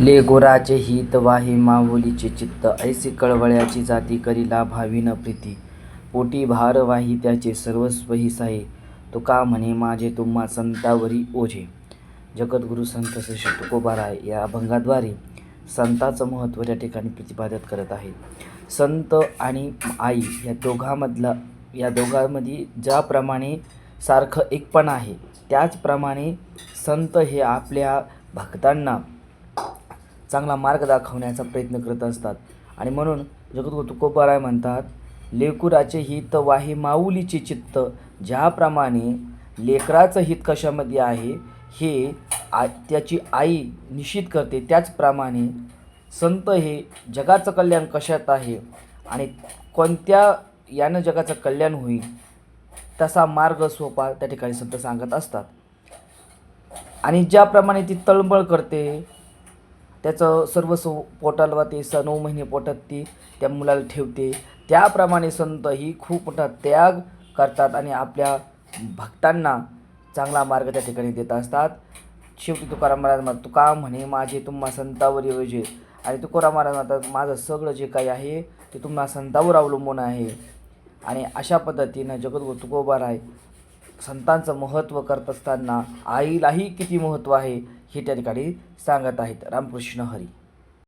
लेगोराचे हित वाहे माऊलीचे चित्त ऐसी कळवळ्याची जाती करीला न प्रीती. पोटी भार वाही त्याचे सर्वस्व ही साहे तुका म्हणे माझे तुम्हा संतावरी ओझे? जगद्गुरू संत श्री तुकोबाराय या अभंगाद्वारे संताचं महत्त्व त्या ठिकाणी प्रतिपादित करत आहे. संत आणि आई या दोघांमधला या दोघांमध्ये ज्याप्रमाणे सारखं एकपण आहे त्याचप्रमाणे संत हे आपल्या भक्तांना चांगला मार्ग दाखवण्याचा प्रयत्न करत असतात. आणि म्हणून जगद्गुरु तुकोबाराय म्हणतात लेकुराचे हित वाहे माऊलीचे चित्त ज्याप्रमाणे लेकराचं हित कशामध्ये आहे हे आ त्याची आई निश्चित करते. त्याचप्रमाणे संत हे जगाचं कल्याण कशात आहे आणि कोणत्या यानं जगाचं कल्याण होईल तसा मार्ग सोपा त्या ठिकाणी संत सांगत असतात. आणि ज्याप्रमाणे ती तळमळ करते त्याचं सर्वस्व पोटाला ते स नऊ महिने पोटात ती त्या मुलाला ठेवते. त्याप्रमाणे संत ही खूप मोठा त्याग करतात आणि आपल्या भक्तांना चांगला मार्ग त्या ठिकाणी देत असतात. शेवटी तुकाराम महाराज म्हणतात तुका म्हणे माझे तुम्हा संतावर योजे आणि तुकाराम महाराज म्हणतात माझं सगळं जे काही आहे ते तुम्हा संतावर अवलंबून आहे. आणि अशा पद्धतीनं जगद्गुरु तुकोबाराय संतांचं महत्त्व करत असताना आईलाही किती महत्त्व आहे. हे त्या ठिकाणी सांगत आहेत. रामकृष्ण हरी.